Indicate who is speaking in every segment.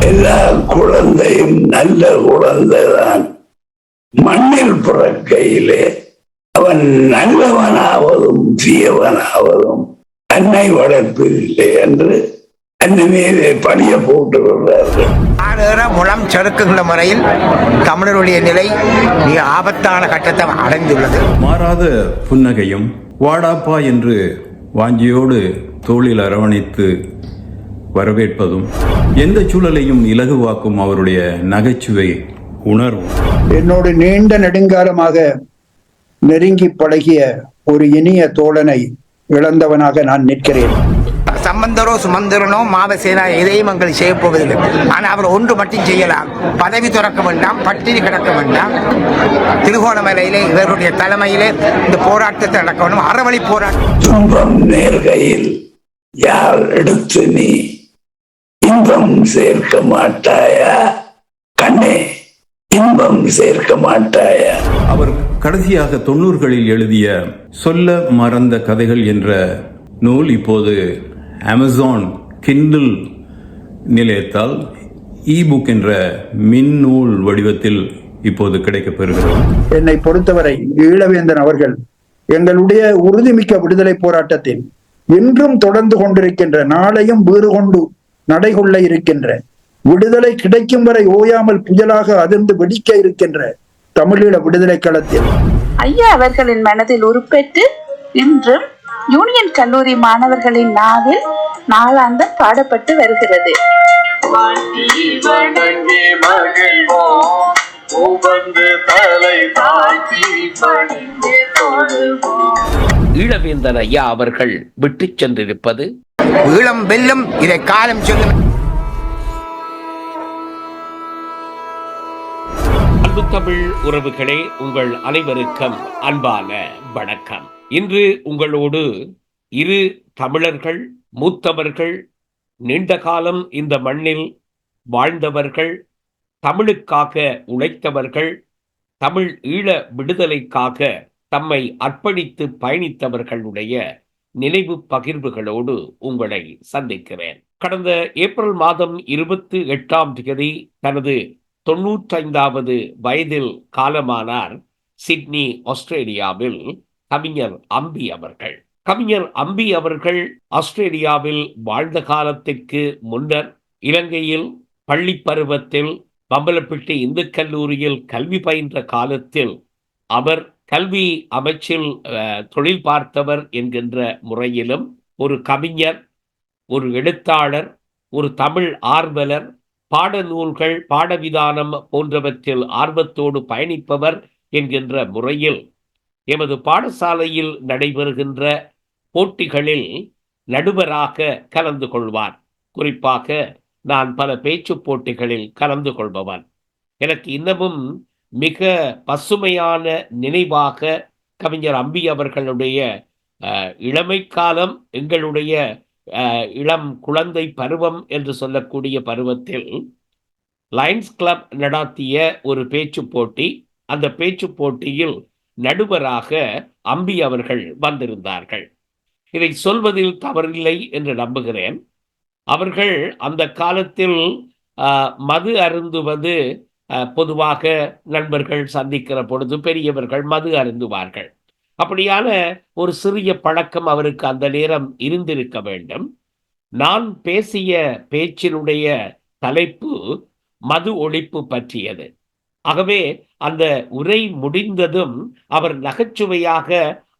Speaker 1: எல்லா குழந்தையும் நல்ல குழந்தைதான். மண்ணில் பிறக்கையிலே அவன் நல்லவனாவதும் தீயவனாவதும் அன்னை வளர்ப்பில்லை என்று அன்னை மீது பணிய போட்டுகிறார்கள்
Speaker 2: ஆறுகிற முளம் செருக்குகிற முறையில் தமிழருடைய நிலை மிக ஆபத்தான கட்டத்தை அடைந்துள்ளது.
Speaker 3: மாறாத புன்னகையும் வாடாப்பா என்று வாஞ்சியோடு தோளில் அரவணைத்து வரவேற்பதும் எந்த சூழலையும் இலகுவாக்கும் அவருடைய நகைச்சுவை உணர்வும்.
Speaker 4: என்னோடு நீண்ட நெடுங்காலமாக நெருங்கி பழகிய ஒரு இனிய தோழனை இழந்தவனாக நான் நிற்கிறேன்.
Speaker 2: சம்பந்தரோ சுமந்திரனோ மாவசேனா எதையும் எங்கள் செய்ய போவதில்லை. ஆனால் அவர் ஒன்று மட்டும் செய்யலாம். பதவி துறக்க வேண்டாம் பட்டினி கிடக்க வேண்டாம். திருகோணமலையிலே இவருடைய தலைமையிலே இந்த போராட்டத்தை நடக்க வேண்டும். அறவழி போராட்டம்.
Speaker 1: நேர்கையில் யார் எடுத்து நீ இன்பம் சேர்க்க மாட்டாயா? கண்ணே இன்பம் சேர்க்க மாட்டாயா?
Speaker 3: அவர் கடைசியாக தொண்ணூறுகளில் எழுதிய சொல்ல மறந்த கதைகள் என்ற நூல் இப்போது அமேசான் கிண்டில் நிலையத்தால் இபுக் என்ற மின்னூல் வடிவத்தில் இப்போது கிடைக்கப் பெறுகிறது
Speaker 4: என்னை பொறுத்தவரை ஈழவேந்தன் அவர்கள் எங்களுடைய உறுதிமிக்க விடுதலை போராட்டத்தில் இன்றும் தொடர்ந்து கொண்டிருக்கின்ற நாளையும் வீறு கொண்டு நடைகொள்ள இருக்கின்ற. விடுதலை கிடைக்கும் வரை ஓயாமல் புயலாக அதிர்ந்து வெடிக்க இருக்கின்ற தமிழீழ விடுதலை களத்தில்.
Speaker 5: ஐயா அவர்களின் மனதில் உருப்பெற்று இன்றும் யூனியன் கல்லூரி மாணவர்களின் நாவில் நாளாந்தம் பாடப்பட்டு வருகிறது.
Speaker 6: ஈழவேந்தன் ஐயா அவர்கள் விட்டுச் சென்றிருப்பது
Speaker 2: ஈழம் வெல்லும் இதை காலம் சொல்லும்.
Speaker 6: அன்பு தமிழ் உறவுகளே உங்கள் அனைவருக்கும் அன்பான வணக்கம். இன்று உங்களோடு இரு தமிழர்கள் மூத்தவர்கள் நீண்ட காலம் இந்த மண்ணில் வாழ்ந்தவர்கள் தமிழுக்காக உழைத்தவர்கள் தமிழ் ஈழ விடுதலைக்காக தம்மை அர்ப்பணித்து பயணித்தவர்களுடைய நினைவு பகிர்வுகளோடு உங்களை சந்திக்கிறேன். கடந்த ஏப்ரல் மாதம் இருபத்தி எட்டாம் தேதி தனது தொன்னூற்றைந்தாவது வயதில் காலமானார் சிட்னி ஆஸ்திரேலியாவில் கவிஞர் அம்பி அவர்கள். கவிஞர் அம்பி அவர்கள் ஆஸ்திரேலியாவில் வாழ்ந்த காலத்திற்கு முன்னர் இலங்கையில் பள்ளி பருவத்தில் பம்பலப்பிட்டி இந்து கல்லூரியில் கல்வி பயின்ற காலத்தில் அவர் கல்வி அமைச்சில் அஹ், தொழில் பார்த்தவர் என்கின்ற முறையிலும் ஒரு கவிஞர் ஒரு எழுத்தாளர் ஒரு தமிழ் ஆர்வலர் பாடநூல்கள் பாடவிதானம் போன்றவற்றில் ஆர்வத்தோடு பயணிப்பவர் என்கின்ற முறையில் எமது பாடசாலையில் நடைபெறுகின்ற போட்டிகளில் நடுவராக கலந்து கொள்வார். குறிப்பாக நான் பல பேச்சுப் போட்டிகளில் கலந்து கொள்பவன். எனக்கு இன்னமும் மிக பசுமையான நினைவாக கவிஞர் அம்பி அவர்களுடைய அஹ், இளமை காலம் எங்களுடைய அஹ், இளம் குழந்தை பருவம் என்று சொல்லக்கூடிய பருவத்தில் லயன்ஸ் கிளப் நடாத்திய ஒரு பேச்சு போட்டி. அந்த பேச்சு போட்டியில் நடுவராக அம்பி அவர்கள் வந்திருந்தார்கள். இதை சொல்வதில் தவறில்லை என்று நம்புகிறேன். அவர்கள் அந்த காலத்தில் ஆஹ், மது அருந்துவது பொதுவாக நண்பர்கள் சந்திக்கிற பொழுது பெரியவர்கள் மது அருந்துவார்கள். அப்படியான ஒரு சிறிய பழக்கம் அவருக்கு அந்த நேரம் இருந்திருக்க வேண்டும். நான் பேசிய பேச்சினுடைய தலைப்பு மது ஒழிப்பு பற்றியது. ஆகவே அந்த உரை முடிந்ததும் அவர் நகைச்சுவையாக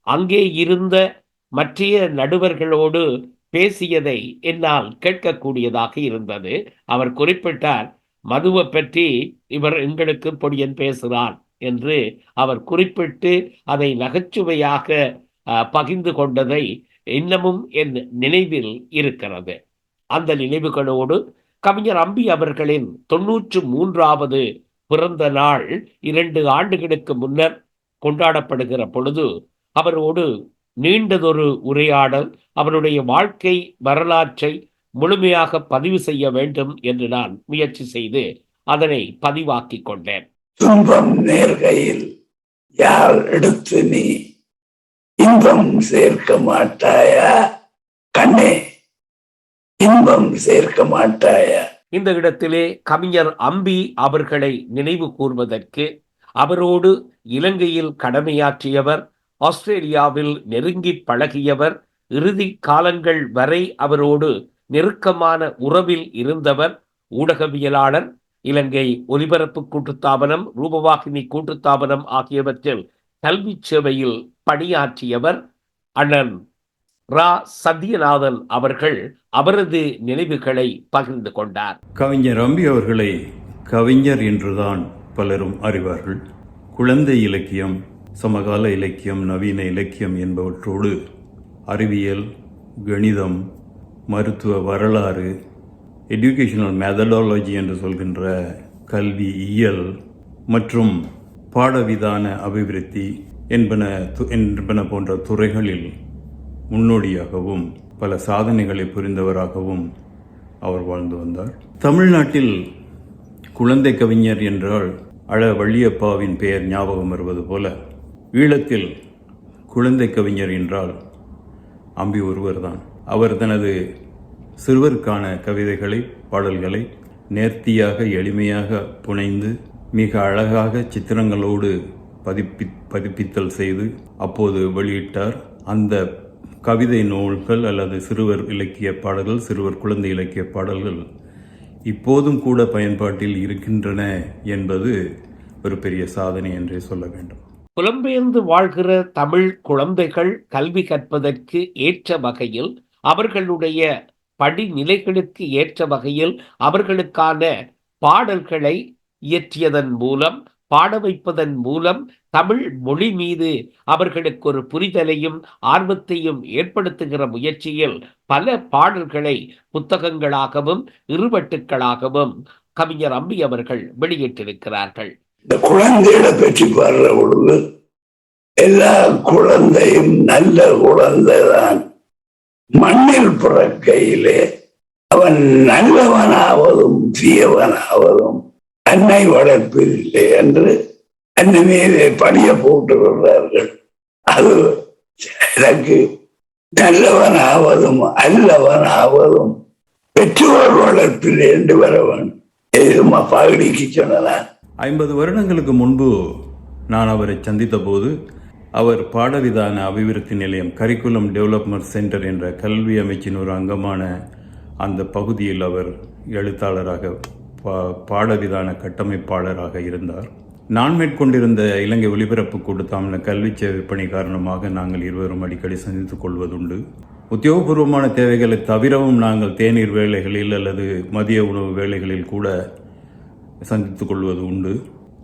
Speaker 6: அங்கே இருந்த மற்றைய நடுவர்களோடு பேசியதை என்னால் கேட்கக்கூடியதாக இருந்தது. அவர் குறிப்பிட்டார் மதுவை பற்றி இவர் எங்களுக்கு பொடியன் பேசுகிறான் என்று அவர் குறிப்பிட்டு அதை நகைச்சுவையாக அஹ், பகிர்ந்து கொண்டதை இன்னமும் என் நினைவில் இருக்கிறது. அந்த நினைவுகளோடு கவிஞர் அம்பி அவர்களின் தொன்னூற்று மூன்றாவது பிறந்த நாள் இரண்டு ஆண்டுகளுக்கு முன்னர் கொண்டாடப்படுகிற பொழுது அவரோடு நீண்டதொரு உரையாடல் அவருடைய வாழ்க்கை வரலாற்றை முழுமையாக பதிவு செய்ய வேண்டும் என்று நான் முயற்சி செய்து அதனை பதிவாக்கிக் கொண்டேன்.
Speaker 1: துன்பம் நேர்கையில் யார் எடுத்து நீ இன்பம் சேர்க்க மாட்டாயா? கண்ணே இன்பம் சேர்க்க மாட்டாயா?
Speaker 6: இந்த இடத்திலே கவிஞர் அம்பி அவர்களை நினைவு கூர்வதற்கு அவரோடு இலங்கையில் கடமையாற்றியவர் ஆஸ்திரேலியாவில் நெருங்கி பழகியவர் இறுதி காலங்கள் வரை அவரோடு நெருக்கமான உறவில் இருந்தவர் ஊடகவியலாளர் இலங்கை ஒலிபரப்பு கூட்டுத்தாபனம் ரூபவாகினி கூட்டுத்தாபனம் ஆகியவற்றில் கல்வி சேவையில் பணியாற்றியவர் அண்ணன் ரா. சத்யநாதன் அவர்கள் அவரது நினைவுகளை பகிர்ந்து கொண்டார்.
Speaker 3: கவிஞர் அம்பி அவர்களை கவிஞர் என்றுதான் பலரும் அறிவார்கள். குழந்தை இலக்கியம் சமகால இலக்கியம் நவீன இலக்கியம் என்பவற்றோடு அறிவியல் கணிதம் மருத்துவ வரலாறு எஜுகேஷனல் மெதடாலஜி என்று சொல்கின்ற கல்வி இயல் மற்றும் பாடவிதான அபிவிருத்தி என்பன து- என்பன போன்ற துறைகளில் முன்னோடியாகவும் பல சாதனைகளை புரிந்தவராகவும் அவர் வாழ்ந்து வந்தார். தமிழ்நாட்டில் குழந்தை கவிஞர் என்றால் அழ வள்ளியப்பாவின் பெயர் ஞாபகம் வருவது போல ஈழத்தில் குழந்தை கவிஞர் என்றால் அம்பி ஒருவர்தான். அவர் தனது சிறுவருக்கான கவிதைகளை பாடல்களை நேர்த்தியாக எளிமையாக புனைந்து மிக அழகாக சித்திரங்களோடு பதிப்பி பதிப்பித்தல் செய்து அப்போது வெளியிட்டார். அந்த கவிதை நூல்கள் அல்லது சிறுவர் இலக்கிய பாடல்கள் சிறுவர் குழந்தை இலக்கிய பாடல்கள் இப்போதும் கூட பயன்பாட்டில் இருக்கின்றன என்பது ஒரு பெரிய சாதனை என்றே சொல்ல வேண்டும்.
Speaker 6: புலம்பெயர்ந்து வாழ்கிற தமிழ் குழந்தைகள் கல்வி கற்பதற்கு ஏற்ற வகையில் அவர்களுடைய படிநிலைகளுக்கு ஏற்ற வகையில் அவர்களுக்கான பாடல்களை இயற்றியதன் மூலம் பாட வைப்பதன் மூலம் தமிழ் மொழி மீது அவர்களுக்கு ஒரு புரிதலையும் ஆர்வத்தையும் ஏற்படுத்துகிற முயற்சியில் பல பாடல்களை புத்தகங்களாகவும் இருவட்டுக்களாகவும் கவிஞர் அம்பி அவர்கள் வெளியிட்டிருக்கிறார்கள்.
Speaker 1: இந்த குழந்தைகளை பற்றி பாடுற பொழுது எல்லா குழந்தையும் நல்ல குழந்தைதான். மண்ணில் பிறக்கையிலே அவன் நல்லவனாவதும் தீயவனாவதும் அன்னை வளர்ப்பில் இல்லை என்று அன்னை மீதே பணிய போட்டு விடுறார்கள். அது எனக்கு நல்லவனாவதும் அல்லவனாவதும் பெற்றோர் வளர்ப்பில் என்று வரவன் எதுமா பாகடிக்கு சொன்னதான்.
Speaker 3: ஐம்பது வருடங்களுக்கு முன்பு நான் அவரை சந்தித்த போது அவர் பாடவிதான அபிவிருத்தி நிலையம் கரிக்குலம் டெவலப்மெண்ட் சென்டர் என்ற கல்வி அமைச்சின் ஒரு அங்கமான அந்த பகுதியில் அவர் எழுத்தாளராக பா பாடவிதான கட்டமைப்பாளராக இருந்தார். நான் மேற்கொண்டிருந்த இலங்கை ஒலிபரப்பு கூட்டத்தாமன கல்வி சேவை பணி காரணமாக நாங்கள் இருவரும் அடிக்கடி சந்தித்துக் கொள்வதுண்டு. உத்தியோகபூர்வமான தேவைகளை தவிரவும் நாங்கள் தேநீர் வேலைகளில் அல்லது மதிய உணவு வேலைகளில் கூட சந்தித்துக் கொள்வது உண்டு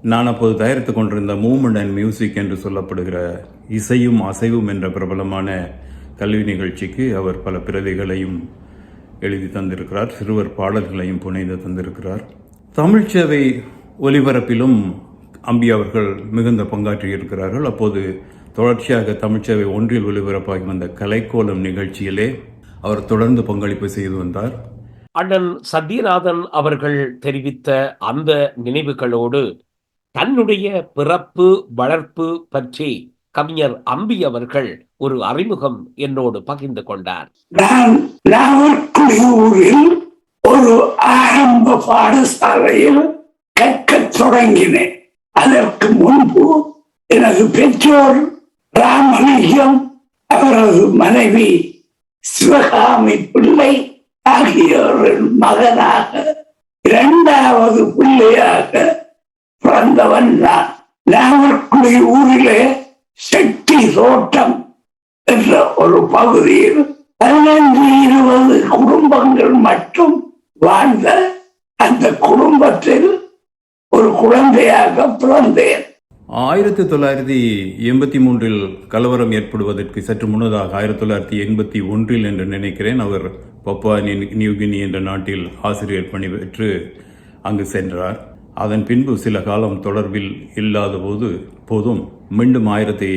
Speaker 3: நான் அப்போது தயாரித்துக் கொண்டிருந்த மூமெண்ட் அண்ட் மியூசிக் என்று சொல்லப்படுகிற இசையும் அசைவும் என்ற பிரபலமான கல்வி நிகழ்ச்சிக்கு அவர் பல பிரதிகளையும் எழுதி தந்திருக்கிறார் சிறுவர் பாடல்களையும் புனைந்து தந்திருக்கிறார். தமிழ்ச் சேவை ஒலிபரப்பிலும் அம்பி அவர்கள் மிகுந்த பங்காற்றியிருக்கிறார்கள். அப்போது தொடர்ச்சியாக தமிழ்ச்சேவை ஒன்றில் ஒலிபரப்பாகி வந்த கலைக்கோலம் நிகழ்ச்சியிலே அவர் தொடர்ந்து பங்களிப்பு செய்து வந்தார்.
Speaker 6: அண்ணன் சத்யநாதன் அவர்கள் தெரிவித்த அந்த நினைவுகளோடு தன்னுடைய பிறப்பு வளர்ப்பு பற்றி கவிஞர் அம்பி அவர்கள் ஒரு அறிமுகம் என்னோடு பகிர்ந்து கொண்டார்.
Speaker 1: நான் நாவற்குடியூரில் ஒரு ஆரம்ப பாடசாலையில் கற்கத் தொடங்கினேன். அதற்கு முன்பு எனது பெற்றோர் ராமலிங்கம் அவரது மனைவி சிவகாமி பிள்ளை ஆகியோரின் மகனாக இரண்டாவது பிள்ளையாக பிறந்தவன் நான் நாவற்குடி ஊரிலே செட்டி தோட்டம் என்ற ஒரு பகுதியில் பதினைந்து இருபது குடும்பங்கள் மட்டும் வாழ்ந்த அந்த குடும்பத்தில் ஒரு குழந்தையாக பிறந்தேன்.
Speaker 3: ஆயிரத்தி தொள்ளாயிரத்தி எண்பத்தி மூன்றில் கலவரம் ஏற்படுவதற்கு சற்று முன்னதாக ஆயிரத்தி தொள்ளாயிரத்தி எண்பத்தி ஒன்றில் என்று நினைக்கிறேன் அவர் பப்பா நியூ- நியூகினி என்ற நாட்டில் ஆசிரியர் பணி பெற்று அங்கு சென்றார். அதன் பின்பு சில காலம் தொடர்பில் இல்லாத போது போதும். மீண்டும் ஆயிரத்தி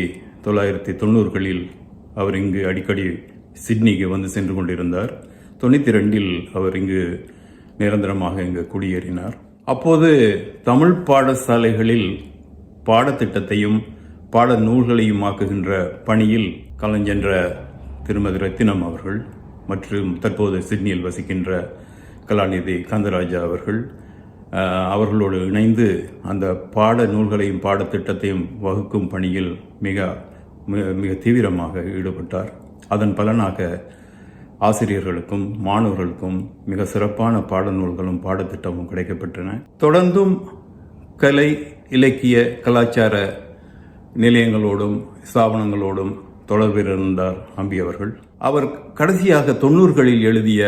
Speaker 3: தொள்ளாயிரத்தி தொண்ணூறுகளில் அவர் இங்கு அடிக்கடி சிட்னிக்கு வந்து சென்று கொண்டிருந்தார். தொண்ணூற்றி ரெண்டில் அவர் இங்கு நிரந்தரமாக இங்கு குடியேறினார். அப்போது தமிழ் பாடசாலைகளில் பாடத்திட்டத்தையும் பாட நூல்களையும் ஆக்குகின்ற பணியில் கலஞ்சென்ற திருமதி ரத்தினம் அவர்கள் மற்றும் தற்போது சிட்னியில் வசிக்கின்ற கலாநிதி கந்தராஜா அவர்கள் அவர்களோடு இணைந்து அந்த பாட நூல்களையும் பாடத்திட்டத்தையும் வகுக்கும் பணியில் மிக மிக தீவிரமாக ஈடுபட்டார். அதன் பலனாக ஆசிரியர்களுக்கும் மாணவர்களுக்கும் மிக சிறப்பான பாடநூல்களும் பாடத்திட்டமும் கிடைக்கப்பெற்றன. தொடர்ந்தும் கலை இலக்கிய கலாச்சார நிலையங்களோடும் ஸ்தாபனங்களோடும் தொடர்பில் இருந்தார் அம்பி அவர்கள். அவர் கடைசியாக தொண்ணூறுகளில் எழுதிய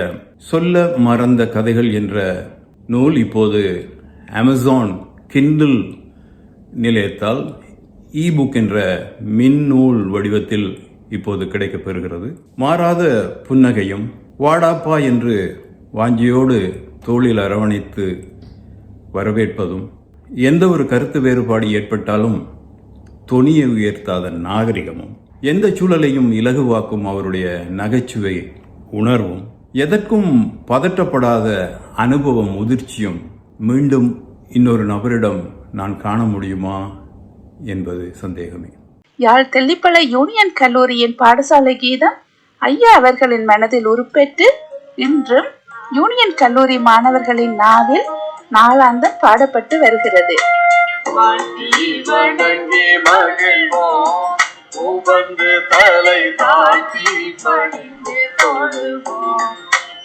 Speaker 3: சொல்ல மறந்த கதைகள் என்ற நூல் இப்போது அமேசான் கிண்டில் நிலையத்தால் இ புக் என்ற மின்னூல் வடிவத்தில் இப்போது கிடைக்கப்பெறுகிறது. மாறாத புன்னகையும் வாடாப்பா என்று வாஞ்சியோடு தோளில் அரவணைத்து வரவேற்பதும் எந்த ஒரு கருத்து வேறுபாடு ஏற்பட்டாலும் தொனியை உயர்த்தாத நாகரிகமும் எந்த சூழலையும் இலகுவாக்கும் அவருடைய நகைச்சுவை உணர்வும் எதற்கும் பதற்றப்படாத அனுபவம் முதிர்ச்சியும் மீண்டும் இன்னொரு நபரிடம் நான் காண முடியுமா என்பது சந்தேகமே.
Speaker 5: யாழ் தெல்லிப்பளை யூனியன் கல்லூரியின் பாடசாலை கீதம் ஐயா அவர்களின் மனதில் உருப்பெற்று இன்றும் யூனியன் கல்லூரி மாணவர்களின் நாவில் நாளாந்தம் பாடப்பட்டு வருகிறது.
Speaker 7: தலை தாழ்த்தி பணிந்து தொழுவோம்.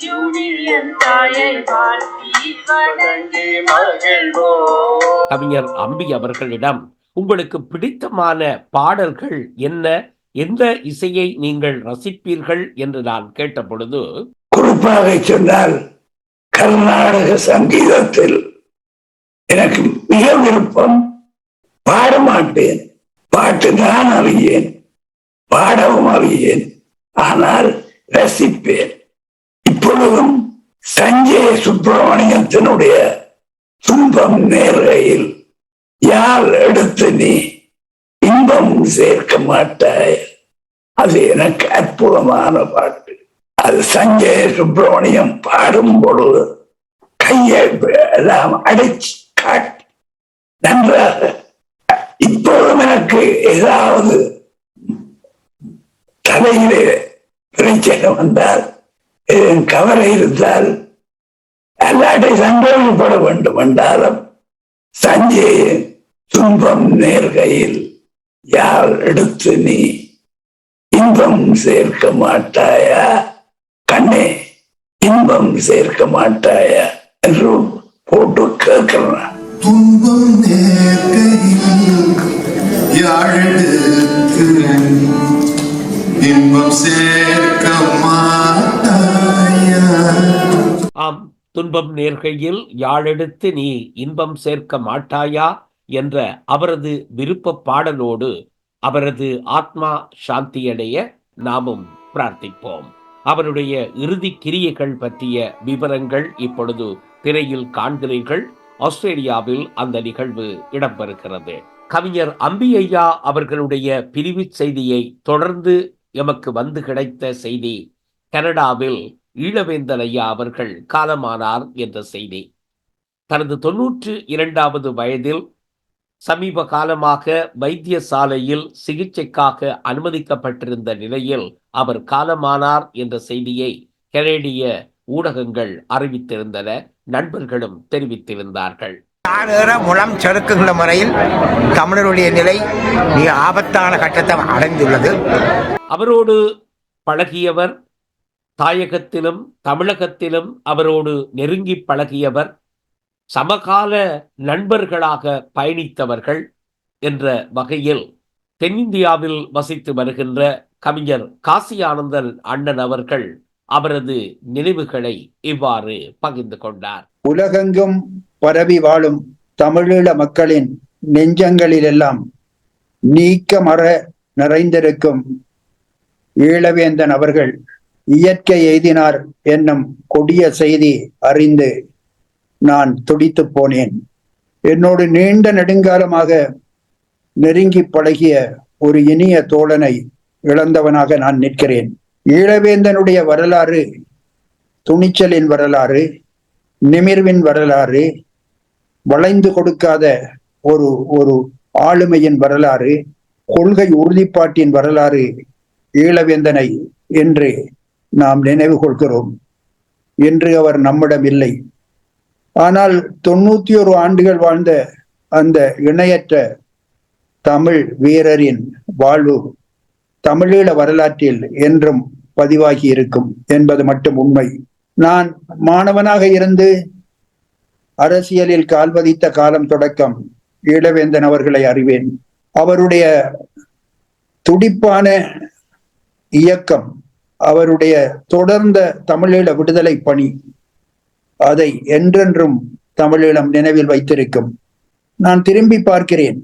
Speaker 7: யூனியன் தாயை வாழ்த்தி வணங்கி மகிழ்வோம்.
Speaker 6: கவிஞர் அம்பி அவர்களிடம் உங்களுக்கு பிடித்தமான பாடல்கள் என்ன? எந்த இசையை நீங்கள் ரசிப்பீர்கள்? என்று நான் கேட்டபொழுது
Speaker 1: குறிப்பாக சொன்னால் கர்நாடக சங்கீதத்தில் எனக்கு மிக விருப்பம் பாட மாட்டேன். பாட்டு நான் அறியேன். பாடவும் அறியேன். ஆனால் ரசிப்பேன். இப்பொழுதும் சஞ்சய சுப்பிரமணியத்தினுடைய துன்பம் நேர்கையில் யார் எடுத்து நீ இன்பம் சேர்க்க மாட்டாய்? அது எனக்கு அற்புதமான பாட்டு. அது சஞ்சய சுப்பிரமணியம் பாடும் பொழுது கையை எல்லாம் அடைச்சு காட்டி நன்றாக. இப்போதும் எனக்கு ஏதாவது தலையிலே பிரச்சனை வந்தால் என் கவலை இருந்தால் அல்லாட்டை சந்தோஷப்பட வேண்டும் என்றாலும் சஞ்சய் துன்பம் நேர்கையில் யார் எடுத்து நீ இன்பம் சேர்க்க மாட்டாயா? கண்ணே இன்பம் சேர்க்க மாட்டாயா? என்று போட்டு கேட்கிறான்.
Speaker 8: துன்பம் நேர்கையில் யாழெடுத்து இன்பம் சேர்க்க மாட்டாயா?
Speaker 6: ஆம் துன்பம் நேர்கையில் யாழெடுத்து நீ இன்பம் சேர்க்க மாட்டாயா? என்ற அவரது விருப்ப பாடலோடு அவரது ஆத்மா சாந்தியடைய நாமும் பிரார்த்திப்போம். அவருடைய இறுதி கிரியைகள் பற்றிய விவரங்கள் இப்பொழுது திரையில் காண்கிறீர்கள். ஆஸ்திரேலியாவில் அந்த நிகழ்வு இடம்பெறுகிறது. கவிஞர் அம்பியையா அவர்களுடைய பிரிவு செய்தியை தொடர்ந்து எமக்கு வந்து கிடைத்த செய்தி கனடாவில் ஈழவேந்தன் ஐயா அவர்கள் காலமானார் என்ற செய்தி. தனது தொன்னூற்று இரண்டாவது வயதில் சமீப காலமாக வைத்தியசாலையில் சிகிச்சைக்காக அனுமதிக்கப்பட்டிருந்த நிலையில் அவர் காலமானார் என்ற செய்தியை கனேடிய ஊடகங்கள் அறிவித்திருந்தன நண்பர்களும் தெரிவித்திருந்தார்கள்.
Speaker 2: தானேற முளம் செருக்குகின்ற முறையில் தமிழருடைய நிலை மிக ஆபத்தான கட்டத்தை அடைந்துள்ளது.
Speaker 6: அவரோடு பழகியவர் தாயகத்திலும் தமிழகத்திலும் அவரோடு நெருங்கி பழகியவர் சமகால நண்பர்களாக பயணித்தவர்கள் என்ற வகையில் தென்னிந்தியாவில் வசித்து வருகின்ற கவிஞர் காசி ஆனந்தன் அண்ணன் அவர்கள் அவரது நினைவுகளை இவ்வாறு பகிர்ந்து கொண்டார்.
Speaker 4: உலகெங்கும் பரவி வாழும் தமிழீழ மக்களின் நெஞ்சங்களிலெல்லாம் நீக்கமற நிறைந்திருக்கும் ஈழவேந்தன் அவர்கள் இயற்கை எய்தினார் என்னும் கொடிய செய்தி அறிந்து நான் துடித்துப் போனேன். என்னோடு நீண்ட நெடுங்காலமாக நெருங்கி பழகிய ஒரு இனிய தோழனை இழந்தவனாக நான் நிற்கிறேன். ஈழவேந்தனுடைய வரலாறு துணிச்சலின் வரலாறு நிமிர்வின் வரலாறு வளைந்து கொடுக்காத ஒரு ஒரு ஆளுமையின் வரலாறு கொள்கை உறுதிப்பாட்டின் வரலாறு ஈழவேந்தனை என்று நாம் நினைவு கொள்கிறோம். இன்று அவர் நம்மிடம் இல்லை. ஆனால் தொண்ணூத்தி ஒரு ஆண்டுகள் வாழ்ந்த அந்த இணையற்ற தமிழ் வீரரின் வாழ்வு தமிழீழ வரலாற்றில் என்றும் பதிவாகி இருக்கும் என்பது மட்டும் உண்மை. நான் மாணவனாக இருந்து அரசியலில் கால்பதித்த காலம் தொடக்கம் ஈழவேந்தன் அவர்களை அறிவேன். அவருடைய துடிப்பான இயக்கம் அவருடைய தொடர்ந்த தமிழீழ விடுதலை பணி அதை என்றென்றும் தமிழீழம் நினைவில் வைத்திருக்கும். நான் திரும்பி பார்க்கிறேன்.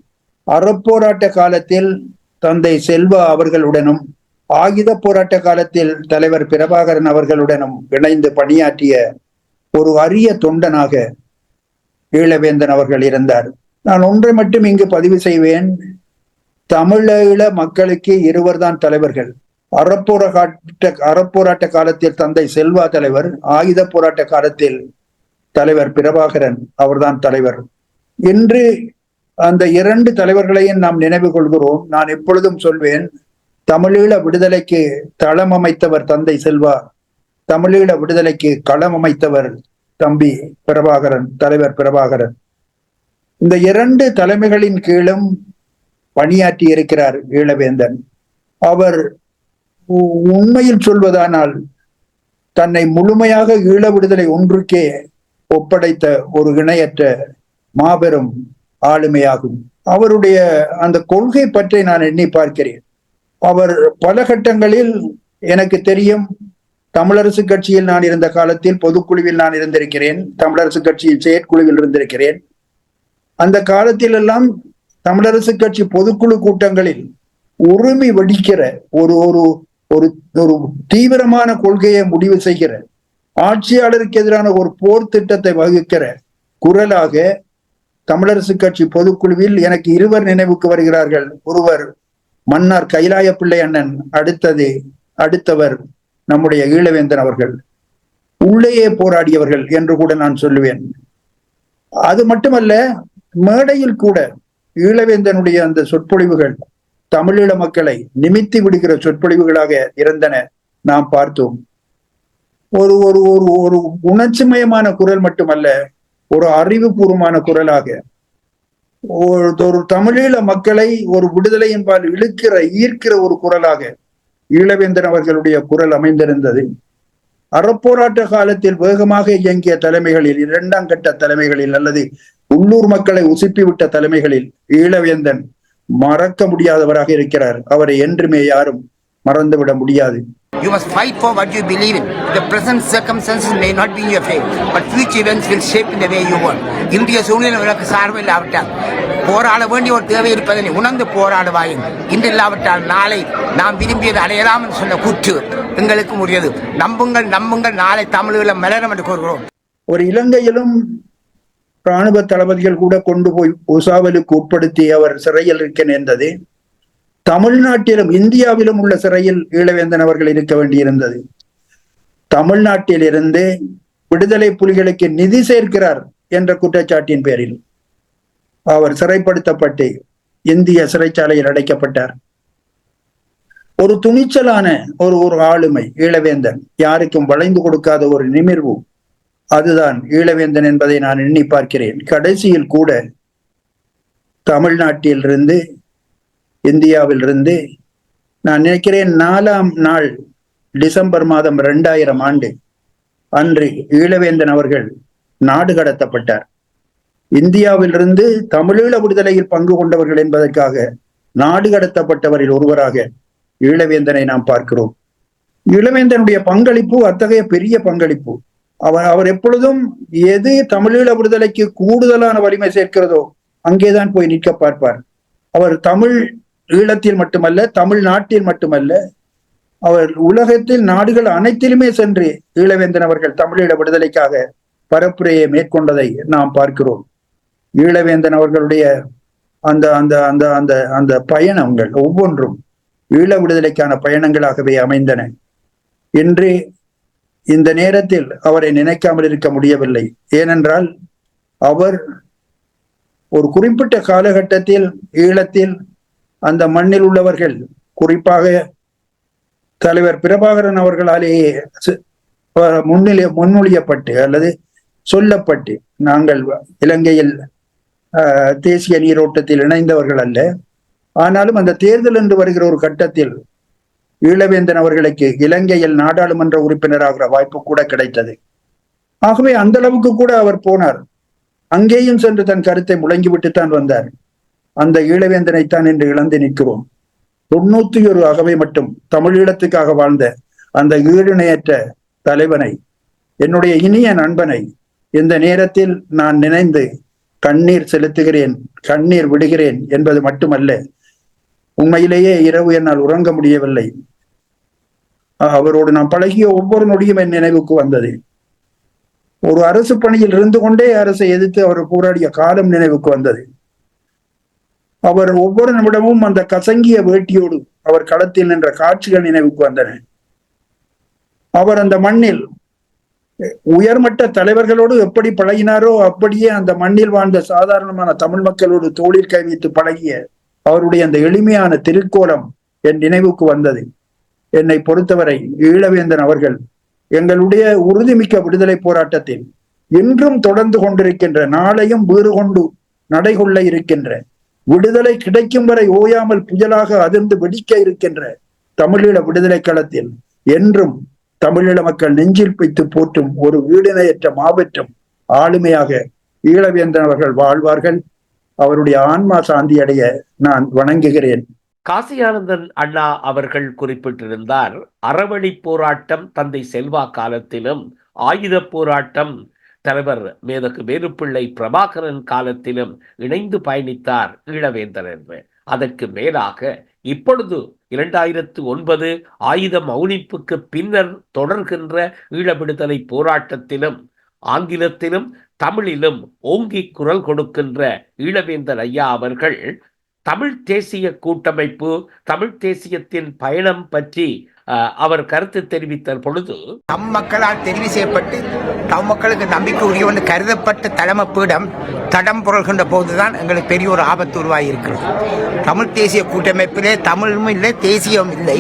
Speaker 4: அறப்போராட்ட காலத்தில் தந்தை செல்வா அவர்களுடனும் ஆயுத போராட்ட காலத்தில் தலைவர் பிரபாகரன் அவர்களுடனும் இணைந்து பணியாற்றிய ஒரு அரிய தொண்டனாக ஈழவேந்தன் அவர்கள் இருந்தார். நான் ஒன்றை மட்டும் இங்கு பதிவு செய்வேன். தமிழீழ மக்களுக்கு இருவர்தான் தலைவர்கள். அறப்போராட்ட அறப்போராட்ட காலத்தில் தந்தை செல்வா தலைவர் ஆயுத போராட்ட காலத்தில் தலைவர் பிரபாகரன் அவர்தான் தலைவர். இன்று அந்த இரண்டு தலைவர்களையும் நாம் நினைவு கொள்கிறோம். நான் எப்பொழுதும் சொல்வேன் தமிழீழ விடுதலைக்கு தளம் அமைத்தவர் தந்தை செல்வா தமிழீழ விடுதலைக்கு களம் அமைத்தவர் தம்பி பிரபாகரன் தலைவர் பிரபாகரன். இந்த இரண்டு தலைமைகளின் கீழும் பணியாற்றி இருக்கிறார் ஈழவேந்தன் அவர் உண்மையில் சொல்வதானால் தன்னை முழுமையாக ஈழ விடுதலை ஒன்றுக்கே ஒப்படைத்த ஒரு இணையற்ற மாபெரும் ஆளுமையாகும். அவருடைய அந்த கொள்கை பற்றி நான் எண்ணி பார்க்கிறேன். அவர் பல கட்டங்களில் எனக்கு தெரியும் தமிழரசு கட்சியில் நான் இருந்த காலத்தில் பொதுக்குழுவில் நான் இருந்திருக்கிறேன் தமிழரசு கட்சியின் செயற்குழுவில் இருந்திருக்கிறேன். அந்த காலத்தில் எல்லாம் தமிழரசு கட்சி பொதுக்குழு கூட்டங்களில் உரிமை வெடிக்கிற ஒரு ஒரு ஒரு ஒரு தீவிரமான கொள்கையை முடிவு செய்கிற ஆட்சியாளருக்கு எதிரான ஒரு போர் திட்டத்தை வகுக்கிற குரலாக தமிழரசு கட்சி பொதுக்குழுவில் எனக்கு இருவர் நினைவுக்கு வருகிறார்கள். ஒருவர் மன்னார் கைலாய பிள்ளை அண்ணன் அடுத்தது அடுத்தவர் நம்முடைய ஈழவேந்தன் அவர்கள். உள்ளேயே போராடியவர்கள் என்று கூட நான் சொல்லுவேன். அது மட்டுமல்ல மேடையில் கூட ஈழவேந்தனுடைய அந்த சொற்பொழிவுகள் தமிழீழ மக்களை நிமித்தி விடுகிற சொற்பொழிவுகளாக இருந்தன நாம் பார்த்தோம். ஒரு ஒரு ஒரு ஒரு உணர்ச்சிமயமான குரல் மட்டுமல்ல ஒரு அறிவுபூர்வமான குரலாக. ஒரு தமிழீழ மக்களை ஒரு விடுதலையின்பால் இழுக்கிற ஈர்க்கிற ஒரு குரலாக ஈழவேந்தன் அவர்களுடைய குரல் அமைந்திருந்தது. அறப்போராட்ட காலத்தில் வேகமாக இயங்கிய தலைமைகளில் இரண்டாம் கட்ட தலைமைகளில் அல்லது உள்ளூர் மக்களை உசுப்பிவிட்ட தலைமைகளில் ஈழவேந்தன் மறக்க முடியாதவராக இருக்கிறார். அவரை என்றுமே யாரும் மறந்துவிட முடியாது.
Speaker 2: You must fight for what you believe in. The present circumstances may not be in your favor, but future events will shape in the way you want. இந்திய சூழ்நிலை உனக்கு சார்பு இல்லாவிட்டால் போராட வேண்டிய ஒரு தேவை இருப்பதனை உணர்ந்து போராடுவாயும் இன்று இல்லாவிட்டால் நாளை நாம் விரும்பியது அடையலாம் என்று சொன்ன கூற்று எங்களுக்கும் உரியது. நம்புங்கள் நம்புங்கள் நாளை தமிழீழம் மலரும் என்று கூறுகிறோம்.
Speaker 4: ஒரு இலங்கையிலும் ராணுவ தளபதிகள் கூட கொண்டு போய் உசாவலுக்கு உட்படுத்தி அவர் சிறையில் இருக்க நேர்ந்தது. தமிழ்நாட்டிலும் இந்தியாவிலும் உள்ள சிறையில் ஈழவேந்தன் அவர்கள் இருக்க வேண்டியிருந்தது. தமிழ்நாட்டில் இருந்து விடுதலை புலிகளுக்கு நிதி சேர்க்கிறார் என்ற குற்றச்சாட்டின் பேரில் அவர் சிறைப்படுத்தப்பட்டு இந்திய சிறைச்சாலையில் அடைக்கப்பட்டார். ஒரு துணிச்சலான ஒரு ஒரு ஆளுமை ஈழவேந்தன். யாருக்கும் வளைந்து கொடுக்காத ஒரு நிமிர்வு அதுதான் ஈழவேந்தன் என்பதை நான் எண்ணி பார்க்கிறேன். கடைசியில் கூட தமிழ்நாட்டில் இருந்து இந்தியாவில் இருந்து நான் நினைக்கிறேன் நாலாம் நாள் டிசம்பர் மாதம் இரண்டாயிரம் ஆண்டு அன்று ஈழவேந்தன் அவர்கள் நாடு கடத்தப்பட்டார். இந்தியாவிலிருந்து தமிழீழ விடுதலையில் பங்கு கொண்டவர்கள் என்பதற்காக நாடு கடத்தப்பட்டவரில் ஒருவராக ஈழவேந்தனை நாம் பார்க்கிறோம். ஈழவேந்தனுடைய பங்களிப்பு அத்தகைய பெரிய பங்களிப்பு. அவர் அவர் எப்பொழுதும் எது தமிழீழ விடுதலைக்கு கூடுதலான வலிமை சேர்க்கிறதோ அங்கேதான் போய் நிற்க பார்ப்பார். அவர் தமிழ் ஈழத்தில் மட்டுமல்ல தமிழ்நாட்டில் மட்டுமல்ல அவர் உலகத்தில் நாடுகள் அனைத்திலுமே சென்று ஈழவேந்தன் அவர்கள் தமிழீழ விடுதலைக்காக பரப்புரையை மேற்கொண்டதை நாம் பார்க்கிறோம். ஈழவேந்தன் அவர்களுடைய அந்த அந்த அந்த அந்த அந்த பயணங்கள் ஒவ்வொன்றும் ஈழ விடுதலைக்கான பயணங்களாகவே அமைந்தன. இன்று இந்த நேரத்தில் அவரை நினைக்காமல் இருக்க முடியவில்லை. ஏனென்றால் அவர் ஒரு குறிப்பிட்ட காலகட்டத்தில் ஈழத்தில் அந்த மண்ணில் உள்ளவர்கள் குறிப்பாக தலைவர் பிரபாகரன் அவர்களாலேயே முன்னிலை முன்மொழியப்பட்டு அல்லது சொல்லப்பட்டு நாங்கள் இலங்கையில் தேசிய நீரோட்டத்தில் இணைந்தவர்கள் அல்ல. ஆனாலும் அந்த தேர்தல் என்று வருகிற ஒரு கட்டத்தில் ஈழவேந்தன் அவர்களுக்கு இலங்கையில் நாடாளுமன்ற உறுப்பினராகிற வாய்ப்பு கூட கிடைத்தது. ஆகவே அந்த அளவுக்கு கூட அவர் போனார். அங்கேயும் சென்று தன் கருத்தை முழங்கிவிட்டு தான் வந்தார். அந்த ஈழவேந்தனைத்தான் இன்று இழந்து நிற்கிறோம். தொண்ணூத்தி ஒரு அகவை மட்டும் தமிழீழத்துக்காக வாழ்ந்த அந்த ஈடுணையற்ற தலைவனை என்னுடைய இனிய நண்பனை இந்த நேரத்தில் நான் நினைந்து கண்ணீர் செலுத்துகிறேன் கண்ணீர் விடுகிறேன் என்பது மட்டுமல்ல உண்மையிலேயே இரவு என்னால் உறங்க முடியவில்லை. அவரோடு நான் பழகிய ஒவ்வொரு நொடியும் என் நினைவுக்கு வந்தது. ஒரு அரசு பணியில் இருந்து கொண்டே அரசை எதிர்த்து அவர் போராடிய காலம் நினைவுக்கு வந்தது. அவர் ஒவ்வொரு நிமிடமும் அந்த கசங்கிய வேட்டியோடு அவர் களத்தில் நின்ற காட்சிகள் நினைவுக்கு வந்தன. அவர் அந்த மண்ணில் உயர்மட்ட தலைவர்களோடு எப்படி பழகினாரோ அப்படியே அந்த மண்ணில் வாழ்ந்த சாதாரணமான தமிழ் மக்களோடு தோளில் கை வைத்து பழகிய அவருடைய அந்த எளிமையான திருக்கோலம் என் நினைவுக்கு வந்தது. என்னை பொறுத்தவரை ஈழவேந்தன் அவர்கள் எங்களுடைய உறுதிமிக்க விடுதலை போராட்டத்தில் இன்றும் தொடர்ந்து கொண்டிருக்கின்ற நாளையும் வீறு கொண்டு நடைகொள்ள இருக்கின்ற விடுதலை கிடைக்கும் வரை ஓயாமல் புயலாக அதிர்ந்து வெடிக்க இருக்கின்ற தமிழீழ விடுதலை களத்தில் என்றும் தமிழீழ மக்கள் நெஞ்சில் வைத்து போற்றும் ஒரு வீடினையற்ற மாபெற்றும் ஆளுமையாக ஈழவேந்தன் அவர்கள் வாழ்வார்கள். அவருடைய ஆன்மா சாந்தி அடைய நான் வணங்குகிறேன்.
Speaker 6: காசியானந்தன் அண்ணா அவர்கள் குறிப்பிட்டிருந்தார் அறவழி போராட்டம் தந்தை செல்வா காலத்திலும் ஆயுத போராட்டம் தலைவர் மேதகு வேலுப்பிள்ளை பிரபாகரன் காலத்திலும் இணைந்து பயணித்தார் ஈழவேந்தர் என்று. அதற்கு மேலாக இப்பொழுது இரண்டாயிரத்து ஒன்பது ஆயுத மௌனிப்புக்கு பின்னர் தொடர்கின்ற ஈழ விடுதலை போராட்டத்திலும் ஆங்கிலத்திலும் தமிழிலும் ஓங்கி குரல் கொடுக்கின்ற ஈழவேந்தர் ஐயா அவர்கள் தமிழ் தேசிய கூட்டமைப்பு தமிழ் தேசியத்தின் பயணம் பற்றி அவர் கருத்து தெரிவித்த பொழுது
Speaker 2: தம் மக்களால் தெரிவு செய்யப்பட்டு தம் மக்களுக்கு நம்பிக்கை உரியவன் கருதப்பட்ட தலைமை பீடம் தடம் புரள்கின்ற போதுதான் எங்களுக்கு பெரிய ஒரு ஆபத்து உருவாகி இருக்கிறது தமிழ் தேசிய கூட்டமைப்பிலே தமிழும் இல்லை தேசியம் இல்லை.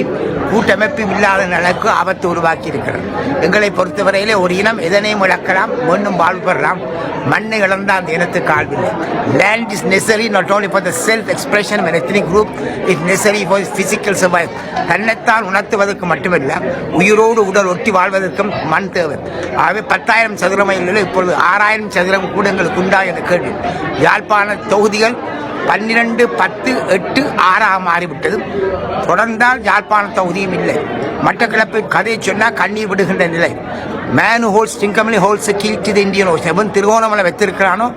Speaker 2: கூட்டமைப்பு இல்லாத நிலைக்கு ஆபத்து உருவாக்கி இருக்கிறது எங்களை பொறுத்தவரையிலே ஒரு இனம் எதனையும் இழக்கலாம் மீண்டும் வாழ்பெறலாம் மண்ணை இழந்த அந்த இனத்துக்கு ஆழ்வில்லை land is necessary not only for the self expression group it necessary for physical survive தன்னைத்தான் உணர்த்துவதற்கு மட்டுமல்ல உயிரோடு உடல் ஒட்டி வாழ்வதற்கும் மண் தேவை. ஆகவே பத்தாயிரம் சதுர மைல்களில் இப்பொழுது ஆறாயிரம் சதுரம் கூட எங்களுக்கு உண்டா என்ற கேள்வி. யாழ்ப்பாண தொகுதிகள் பன்னிரெண்டு பத்து எட்டு ஆறாக மாறிவிட்டது. தொடர்ந்தால் யாழ்ப்பாண தொகுதியும் இல்லை. மட்டக்களப்பு கதையை சொன்னால் கண்ணீர் விடுகின்ற நிலை. மேனு ஹோல்ஸ் டிங்கமலி ஹோல்ஸ் கீழ் இந்தியன் ஓஷன் எவன் திருவோணமலை வைத்திருக்கிறானோ?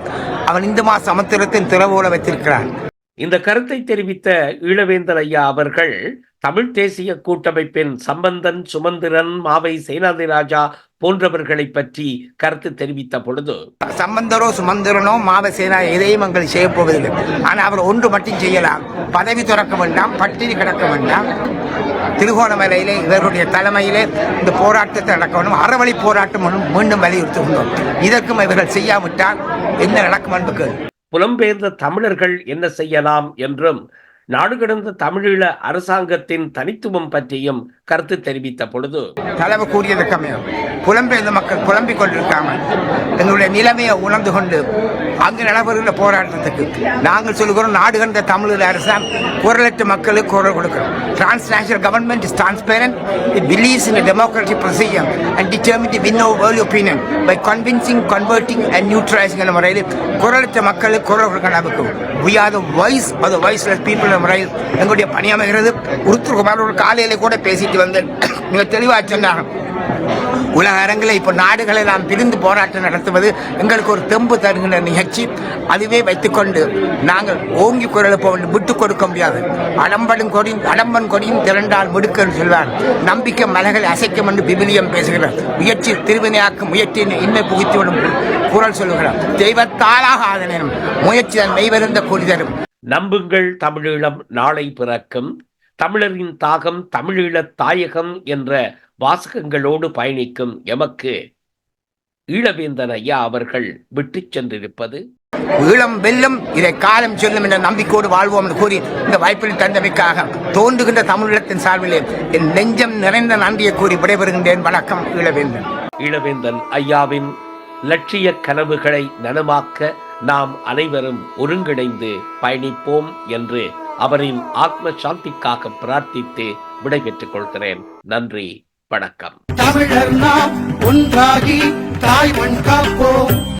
Speaker 2: அவன் இந்த மாச சமுத்திரத்தின் திறவோலை வைத்திருக்கிறான்.
Speaker 6: இந்த கருத்தை தெரிவித்த ஈழவேந்தர் ஐயா அவர்கள் தமிழ் தேசிய கூட்டமைப்பின் சம்பந்தன் சுமந்திரன் மாவை சேனாதி ராஜா போன்றவர்களை பற்றி கருத்து தெரிவித்த பொழுது
Speaker 2: சம்பந்தரோ சுமந்திரனோ மாவசேனா எதையும் எங்கள் செய்ய போவதில்லை. ஆனால் அவர் ஒன்று மட்டும் செய்யலாம். பதவி துறக்க வேண்டாம் பட்டினி கிடக்க வேண்டாம். திருகோணமலையிலே இவர்களுடைய தலைமையிலே இந்த போராட்டத்தை நடக்க வேண்டும் அறவழி போராட்டம் மீண்டும் வலியுறுத்துகின்றோம். இதற்கும் இவர்கள் செய்யாவிட்டால் என்ன நடக்கும் என்பது கேள்வி.
Speaker 6: புலம்பெயர்ந்த தமிழர்கள் என்ன செய்யலாம் என்றும் நாடு கடந்த தமிழீழ அரசாங்கத்தின் தனித்துவம் பற்றியும் கருத்து தெரிவித்த பொழுது
Speaker 2: தலைவர் கூறியது கம்மியம் புலம்பெயர்ந்த மக்கள் புலம்பிக் கொண்டிருக்காங்க எங்களுடைய நிலைமையை உணர்ந்து கொண்டு அங்கு நடைபெறுகிற போராட்டத்துக்கு நாங்கள் சொல்லுகிறோம் நாடு கண்ட தமிழக அரசாங்கம் குரலற்ற மக்களுக்கு குரல் கொடுக்கிறோம். Transnational government is transparent it believes in a procedure and and determined to win over world opinion by convincing, converting என்ற முறையில் குரலற்ற மக்களுக்கு குரல் கொடுக்க நமக்கு we are the voice are the voiceless people முறையில் எங்களுடைய பணியமைகிறது உருத்துக்குமார் ஒரு காலையில கூட பேசிட்டு வந்தேன். மிக தெளிவாக சொன்னாங்க. உலக அரங்கில் இப்போ நாடுகளை நாம் பிரிந்து போராட்டம் நடத்துவது எங்களுக்கு ஒரு தெம்பு தருகின்ற நிகழ்ச்சி. அதுவே வைத்துக்கொண்டு நாங்கள் ஓங்கி குரல் போல் விட்டு கொடுக்க முடியாது. அடம்படும் கொடியும் அடம்பன் கொடியும் திரண்டால் முடுக்கன்னு சொல்வார். நம்பிக்கை மலைகளை அசைக்கும் என்று பிபிலியம் பேசுகிறார். முயற்சி திருவினையாக்கும் முயற்சியின் இன்மை புகுத்திவிடும் குரல் சொல்லுகிறார். தெய்வத்தாலாக ஆதனும் முயற்சி தன் மெய்வருந்த கூறி தரும்.
Speaker 6: நம்புங்கள் தமிழீழம் நாளை பிறக்கும். தமிழரின் தாகம் தமிழீழத் தாயகம் என்ற வாசகங்களோடு பயணிக்கும் எமக்கு ஈழவேந்தன் ஐயா அவர்கள் விட்டுச் சென்றிருப்பது.
Speaker 2: ஈழம் வெல்லும் இதை காலம் சொல்லும் என்ற நம்பிக்கையோடு வாழ்வோம் என்று கூறி இந்த வாய்ப்பில் தந்தமைக்காக தோன்றுகின்ற தமிழீழத்தின் சார்பிலே என் நெஞ்சம் நிறைந்த நன்றியை கூறி விடைபெறுகின்றேன். வணக்கம் ஈழவேந்தன்.
Speaker 6: ஈழவேந்தன் ஐயாவின் லட்சிய கனவுகளை நனவாக்க நாம் அனைவரும் ஒருங்கிணைந்து பயணிப்போம் என்று அவரின் ஆத்ம சாந்திக்காக பிரார்த்தித்து விடைபெற்றுக் கொள்கிறேன். நன்றி வணக்கம்.
Speaker 9: தமிழர் நாம் ஒன்றாகி தாய் மண் காப்போம்